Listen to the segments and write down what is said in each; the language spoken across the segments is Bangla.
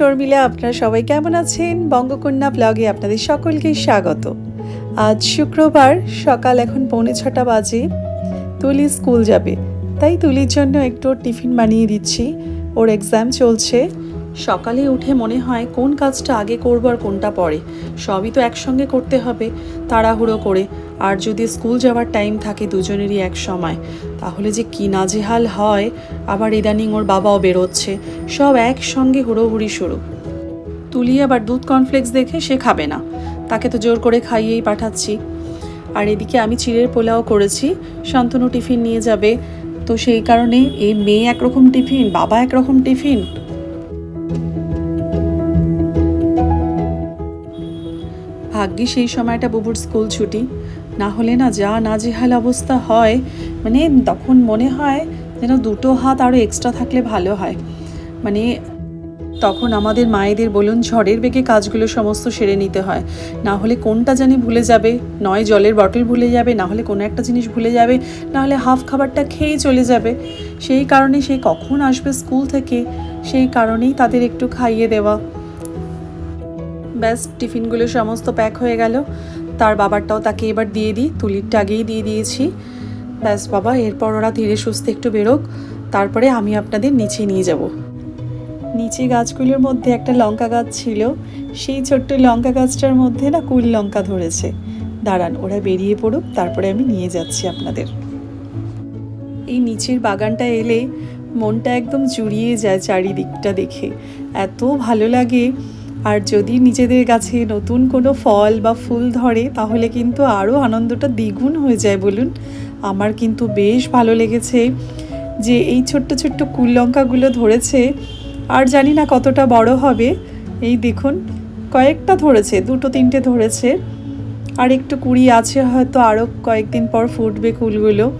শর্মিলা আপনারা সবাই কেমন আছেন? বঙ্গকন্যা ব্লগে আপনাদের সকলকে স্বাগত। আজ শুক্রবার, সকাল এখন পৌনে ছটা বাজে। তুলি স্কুল যাবে। তাই তুলির জন্য একটু টিফিন বানিয়ে দিচ্ছি। ওর এক্সাম চলছে। সকালে উঠে মনে হয় কোন কাজটা আগে করব আর কোনটা পরে। সবই তো একসঙ্গে করতে হবে, তাড়াহুড়ো করে। আর যদি স্কুল যাওয়ার টাইম থাকে দুজনেরই এক সময়, তাহলে যে কি নাজেহাল হয়। আবার ইদানিং ওর বাবাও বেরোচ্ছে, সব একসঙ্গে হুড়োহুড়ি শুরু। তুলি আবার দুধ কর্নফ্লেক্স দেখে সে খাবে না, তাকে তো জোর করে খাইয়েই পাঠাচ্ছি। আর এদিকে আমি চিড়ের পোলাও করেছি, শান্তনু টিফিন নিয়ে যাবে, তো সেই কারণে এই মেয়ে একরকম টিফিন, বাবা একরকম টিফিন। ভাগ্যি সেই সময়টা বুবুর স্কুল ছুটি না হলে না যা নাজেহাল অবস্থা হয় মানে তখন মনে হয় যেন দুটো হাত আরও এক্সট্রা থাকলে ভালো হয়। মানে তখন আমাদের মায়েদের বলুন ঝড়ের বেগে কাজগুলো সমস্ত সেরে নিতে হয়। না হলে কোনটা জানি ভুলে যাবে, নয় জলের বটল ভুলে যাবে, না হলে কোনো একটা জিনিস ভুলে যাবে, না হলে হাফ খাবারটা খেয়েই চলে যাবে। সেই কারণে সে কখন আসবে স্কুল থেকে, সেই কারণেই তাদের একটু খাইয়ে দেওয়া। ব্যাস, টিফিনগুলো সমস্ত প্যাক হয়ে গেল। তার বাবারটাও তাকে এবার দিয়ে দিই, তুলিরটা আগেই দিয়ে দিয়েছি। ব্যাস বাবা, এরপর ওরা ধীরে সুস্থে একটু বেরোক, তারপরে আমি আপনাদের নিচে নিয়ে যাব। নিচে গাছগুলোর মধ্যে একটা লঙ্কা গাছ ছিল, সেই ছোট্ট লঙ্কা গাছটার মধ্যে না কুল লঙ্কা ধরেছে। দাঁড়ান, ওরা বেরিয়ে পড়ুক, তারপরে আমি নিয়ে যাচ্ছি আপনাদের। এই নিচের বাগানটা এলে মনটা একদম জুড়িয়ে যায় চারিদিকটা দেখে। এত ভালো লাগে। আর যদি নিজেদের গাছে নতুন কোনো ফল বা ফুল ধরে, তাহলে কিন্তু আরও আনন্দটা দ্বিগুণ হয়ে যায় বলুন। আমার কিন্তু বেশ ভালো লেগেছে যে এই ছোট্ট ছোট্ট কুল লঙ্কাগুলো ধরেছে, আর জানি না কতটা বড় হবে। এই দেখুন, কয়েকটা ধরেছে, দুটো তিনটে ধরেছে। আর একটু কুড়ি আছে, হয়তো আরও কয়েকদিন পর ফুটবে কুলগুলো।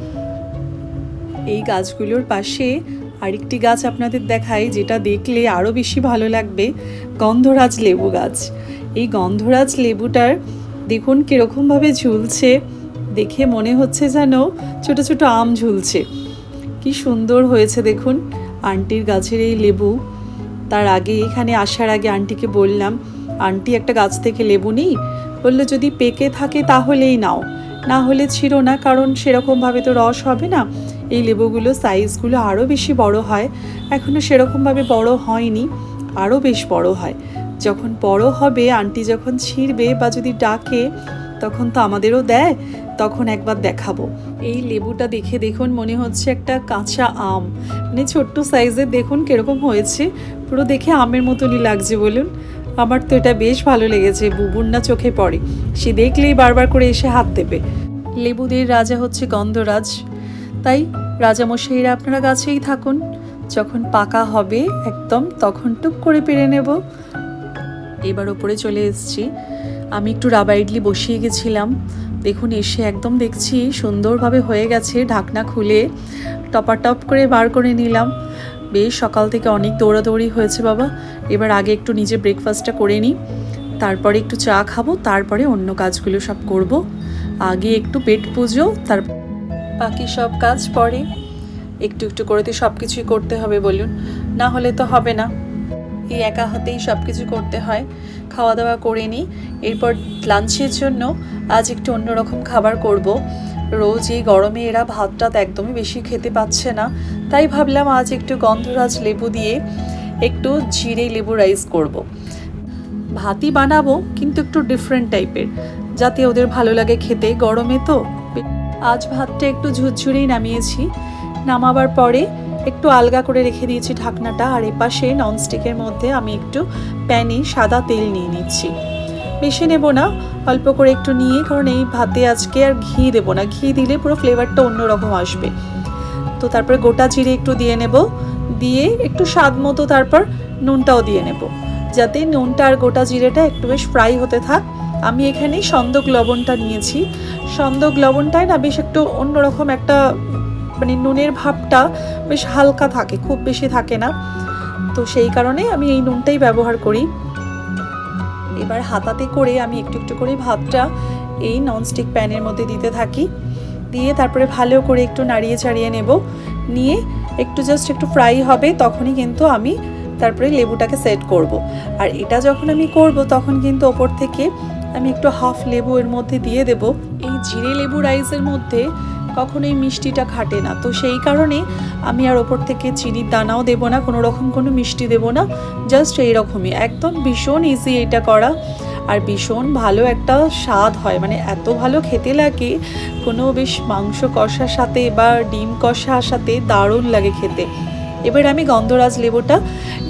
এই গাছগুলোর পাশে আরেকটি গাছ আপনাদের দেখাই, যেটা দেখলে আরও বেশি ভালো লাগবে, গন্ধরাজ লেবু গাছ। এই গন্ধরাজ লেবুটার দেখুন কীরকমভাবে ঝুলছে, দেখে মনে হচ্ছে যেন ছোট ছোট আম ঝুলছে। কি সুন্দর হয়েছে দেখুন আন্টির গাছের এই লেবু। তার আগে এখানে আসার আগে আন্টিকে বললাম, আন্টি, একটা গাছ থেকে লেবু নিই? বলল, যদি পেকে থাকে তাহলেই নাও। না হলে ছিল না, কারণ সেরকমভাবে তো রস হবে না। এই লেবুগুলো সাইজগুলো আরও বেশি বড় হয়। এখনও সেরকমভাবে বড় হয়নি আরও বেশ বড় হয়। যখন বড় হবে আন্টি যখন ছিঁড়বে বা যদি ডাকে, তখন তো আমাদেরও দেয়, তখন একবার দেখাবো। এই লেবুটা দেখে দেখুন মনে হচ্ছে একটা কাঁচা আম। মানে ছোট্ট সাইজের দেখুন কীরকম হয়েছে। পুরো দেখে আমের মতনই লাগছে বলুন। আমার তো এটা বেশ ভালো লেগেছে, বুবুর না চোখে পড়ে। সে দেখলেই বারবার করে এসে হাত দেবে। লেবুদের রাজা হচ্ছে গন্ধরাজ। তাই রাজামশাইরা আপনারা গাছেই থাকুন। যখন পাকা হবে একদম তখন টুক করে পেরে নেব। এবার ওপরে চলে এসেছি। আমি একটু রাবা ইডলি বসিয়ে গেছিলাম। দেখুন, এসে একদম দেখছি সুন্দরভাবে হয়ে গেছে ঢাকনা খুলে। টপা টপ করে বার করে নিলাম। বেশ, সকাল থেকে অনেক দৌড়াদৌড়ি হয়েছে বাবা। এবার আগে একটু নিজে ব্রেকফাস্টটা করে নিই। তারপরে একটু চা খাব, তারপরে অন্য কাজগুলো সব করব। আগে একটু পেট পুজো তার বাকি সব কাজ পরে। একটু একটু করে তো সব কিছুই করতে হবে বলুন। না হলে তো হবে না। এই একা হাতেই সব কিছু করতে হয়। খাওয়া দাওয়া করে নিই। এরপর লাঞ্চের জন্য আজ একটু অন্যরকম খাবার করব। রোজ এই গরমে এরা ভাত টাত একদমই বেশি খেতে পাচ্ছে না। তাই ভাবলাম আজ একটু গন্ধরাজ লেবু দিয়ে একটু জিরে লেবু রাইস করব। ভাতই বানাবো, কিন্তু একটু ডিফারেন্ট টাইপের যাতে ওদের ভালো লাগে খেতে। গরমে তো আজ ভাতটা একটু ঝুরঝুরেই নামিয়েছি। নামাবার পরে একটু আলগা করে রেখে দিয়েছি ঢাকনাটা, আর এপাশে ননস্টিকের মধ্যে আমি একটু প্যানে সাদা তেল নিয়ে নিচ্ছি। বেশি নেব না, অল্প করে একটু নিয়ে, কারণ এই ভাতে আজকে আর ঘি দেবো না। ঘি দিলে পুরো ফ্লেভারটা অন্যরকম আসবে। তো তারপরে গোটা জিরে একটু দিয়ে নেব। দিয়ে একটু স্বাদ মতো তারপর নুনটাও দিয়ে নেব। যাতে নুনটা আর গোটা জিরেটা একটু বেশ ফ্রাই হতে থাক। আমি এখানে সন্দক লবণটা নিয়েছি। সন্দক লবণটায় না বেশ একটু অন্যরকম একটা মানে নুনের ভাবটা বেশ হালকা থাকে, খুব বেশি থাকে না। তো সেই কারণে আমি এই নুনটাই ব্যবহার করি। এবার হাতাতে করে আমি একটু একটু করে ভাতটা এই ননস্টিক প্যানের মধ্যে দিতে থাকি। দিয়ে তারপরে ভালো করে একটু নাড়িয়ে চাড়িয়ে নেব। নিয়ে একটু জাস্ট একটু ফ্রাই হবে, তখনই কিন্তু আমি তারপরে লেবুটাকে সেট করব। আর এটা যখন আমি করব, তখন কিন্তু ওপর থেকে আমি একটু হাফ লেবু এর মধ্যে দিয়ে দেব। এই জিরে লেবু রাইসের মধ্যে কখনোই মিষ্টিটা খাটে না। তো সেই কারণে আমি আর ওপর থেকে চিনির দানাও দেবো না, কোনো রকম কোনো মিষ্টি দেবো না জাস্ট এইরকমই। একদম ভীষণ ইজি এটা করা। আর ভীষণ ভালো একটা স্বাদ হয়। মানে এত ভালো খেতে লাগে, কোনো বেশ মাংস কষার সাথে বা ডিম কষার সাথে দারুণ লাগে খেতে। এবার আমি গন্ধরাজ লেবুটা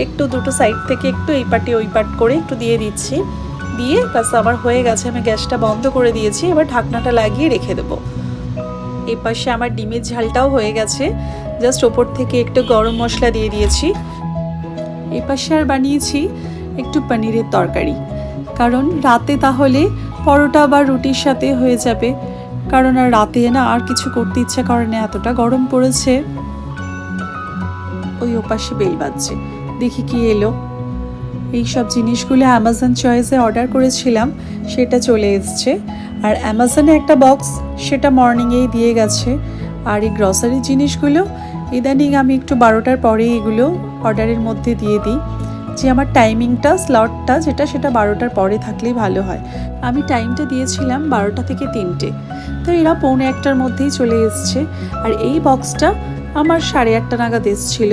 একটু দুটো সাইড থেকে একটু এই পাটে ওই পাট করে একটু দিয়ে দিচ্ছি। দিয়ে ব্যাস আমার হয়ে গেছে, আমি গ্যাসটা বন্ধ করে দিয়েছি, এবার ঢাকনাটা লাগিয়ে রেখে দেবো। এই পাশে আমার ডিমের ঝালটাও হয়ে গেছে, জাস্ট ওপর থেকে একটু গরম মশলা দিয়ে দিয়েছি। এই পাশে আর বানিয়েছি একটু পনিরের তরকারি, কারণ রাতে তাহলে পরোটা বা রুটির সাথে হয়ে যাবে, কারণ আর রাতে না আর কিছু করতে ইচ্ছা করে না, এতটা গরম পড়েছে। ওই ওপাশে বেল বাজছে, দেখি কি এলো। এই সব জিনিসগুলো অ্যামাজন চয়েসে অর্ডার করেছিলাম, সেটা চলে এসছে। আর অ্যামাজনে একটা বক্স সেটা মর্নিংয়েই দিয়ে গেছে। আর এই গ্রসারি জিনিসগুলো, ইদানিং আমি একটু বারোটার পরে এগুলো অর্ডারের মধ্যে দিয়ে দিই। যে আমার টাইমিংটা স্লটটা যেটা সেটা বারোটার পরে থাকলেই ভালো হয়। আমি টাইমটা দিয়েছিলাম বারোটা থেকে তিনটে। তো এরা পৌনে একটার মধ্যেই চলে এসছে। আর এই বক্সটা আমার সাড়ে আটটা নাগাদ এসছিল।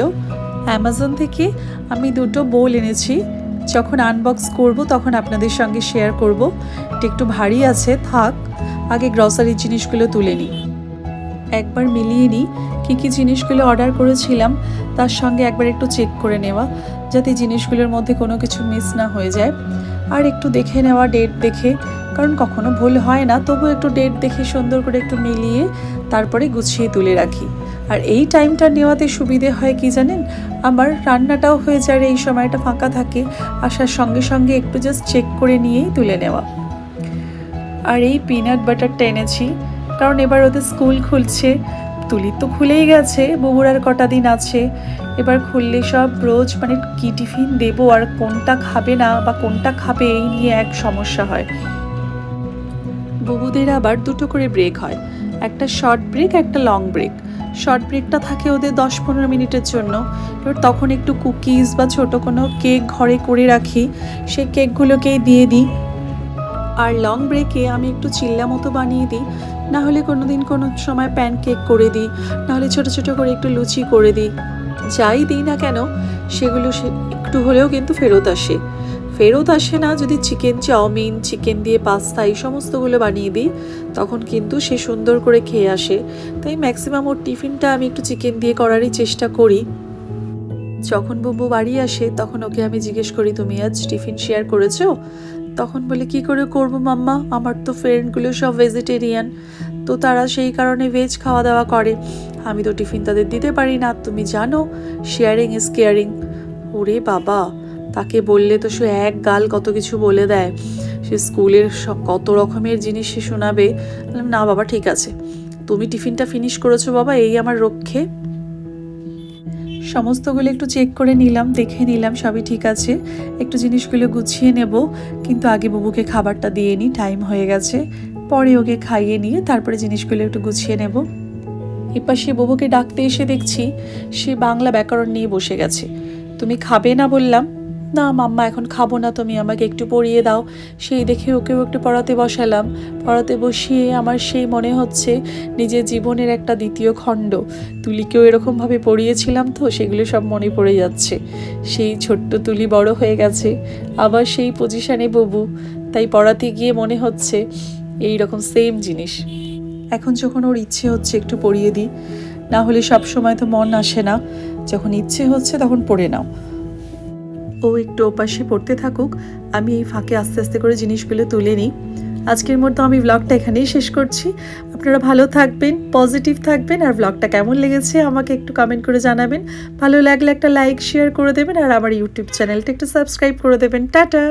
অ্যামাজন থেকে আমি দুটো বোল এনেছি। যখন আনবক্স করব, তখন আপনাদের সঙ্গে শেয়ার করব। এটা একটু ভারী আছে, থাক, আগে গ্রসারি জিনিসগুলো তুলে নিই। একবার মিলিয়ে নিই, কী কী জিনিসগুলো অর্ডার করেছিলাম, তার সঙ্গে একবার একটু চেক করে নেওয়া, যাতে জিনিসগুলোর মধ্যে কোনো কিছু মিস না হয়ে যায়। আর একটু দেখে নেওয়া ডেট দেখে কারণ কখনো ভুল হয় না, তবু একটু ডেট দেখে সুন্দর করে একটু মিলিয়ে তারপরে গুছিয়ে তুলে রাখি। আর এই টাইমটা নেওয়াতে সুবিধে হয় কি জানেন? আমার রান্নাটাও হয়ে যায় এই সময়টা ফাঁকা থাকে, আসার সঙ্গে সঙ্গে একটু জাস্ট চেক করে নিয়েই তুলে নেওয়া। আর এই পিনাট বাটারটা এনেছি, কারণ এবার ওদের স্কুল খুলছে, তুলি তো খুলেই গেছে বুবুর আর কটা দিন আছে। এবার খুললে সব রোজ মানে কি টিফিন দেবো আর কোনটা খাবে না বা কোনটা খাবে এই নিয়ে এক সমস্যা হয়। বুবুদের আবার দুটো করে ব্রেক হয়। একটা শর্ট ব্রেক একটা লং ব্রেক শর্ট ব্রেকটা থাকে ওদের দশ পনেরো মিনিটের জন্য। এবার তখন একটু কুকিজ বা ছোট কোনো কেক ঘরে করে রাখি। সেই কেকগুলোকেই দিয়ে দিই। আর লং ব্রেকে আমি একটু চিল্লা মতো বানিয়ে দিই। না হলে কোনো দিন কোনো সময় প্যান কেক করে দিই। নাহলে ছোট ছোট করে একটু লুচি করে দিই। যাই দিই না কেন, সেগুলো একটু হলেও কিন্তু ফেরত আসে। ফেরত আসে না, যদি চিকেন চাউমিন চিকেন দিয়ে পাস্তা এই সমস্তগুলো বানিয়ে দিই, তখন কিন্তু সে সুন্দর করে খেয়ে আসে। তাই ম্যাক্সিমাম ওর টিফিনটা আমি একটু চিকেন দিয়ে করারই চেষ্টা করি। যখন বুবু বাড়ি আসে, তখন ওকে আমি জিজ্ঞেস করি, তুমি আজ টিফিন শেয়ার করেছ? তখন বলে, কি করে করব মাম্মা? আমার তো ফ্রেন্ডগুলো সব ভেজিটেরিয়ান তো তারা সেই কারণে ভেজ খাওয়া দাওয়া করে। আমি তো টিফিন তাদের দিতে পারি না, তুমি জানো শেয়ারিং ইজ কেয়ারিং ওরে বাবা! তাকে বললে তো সে এক গাল কত কিছু বলে দেয়। সে স্কুলের কত রকমের জিনিস সে শোনাবে। না বাবা, ঠিক আছে। তুমি টিফিনটা ফিনিশ করেছ বাবা, এই আমার রক্ষে। সমস্তগুলো একটু চেক করে নিলাম, দেখে নিলাম, সবই ঠিক আছে। একটু জিনিসগুলো গুছিয়ে নেব, কিন্তু আগে বাবুকে খাবারটা দিয়ে নিই টাইম হয়ে গেছে। পরে ওকে খাইয়ে নিয়ে তারপরে জিনিসগুলো একটু গুছিয়ে নেব। এপাশে বাবুকে ডাকতে এসে দেখছি, সে বাংলা ব্যাকরণ নিয়ে বসে গেছে। তুমি খাবে না? বললাম। না, মাম্মা, এখন খাব না, তুমি আমাকে একটু পড়িয়ে দাও। সেই দেখে ওকেও একটু পড়াতে বসালাম। পড়াতে বসিয়ে আমার সেই মনে হচ্ছে নিজের জীবনের একটা দ্বিতীয় খণ্ড। তুলিকেও এরকমভাবে পড়িয়েছিলাম তো, সেগুলো সব মনে পড়ে যাচ্ছে। সেই ছোট্ট তুলি বড় হয়ে গেছে। আবার সেই পজিশানে ববু। তাই পড়াতে গিয়ে মনে হচ্ছে এই রকম সেম জিনিস। এখন যখন ওর ইচ্ছে হচ্ছে একটু পড়িয়ে দিই, না হলে সব সময় তো মন আসে না। যখন ইচ্ছে হচ্ছে তখন পড়ে নাও। ও একটু ওপাশে পড়তে থাকুক, আমি এই ফাঁকে আস্তে আস্তে করে জিনিসগুলো তুলে নিই। আজকের মতো আমি ব্লগটা এখানেই শেষ করছি। আপনারা ভালো থাকবেন পজিটিভ থাকবেন, আর ব্লগটা কেমন লেগেছে আমাকে একটু কমেন্ট করে জানাবেন। ভালো লাগলে একটা লাইক শেয়ার করে দেবেন, আর আমার ইউটিউব চ্যানেলটা একটু সাবস্ক্রাইব করে দেবেন। টাটা!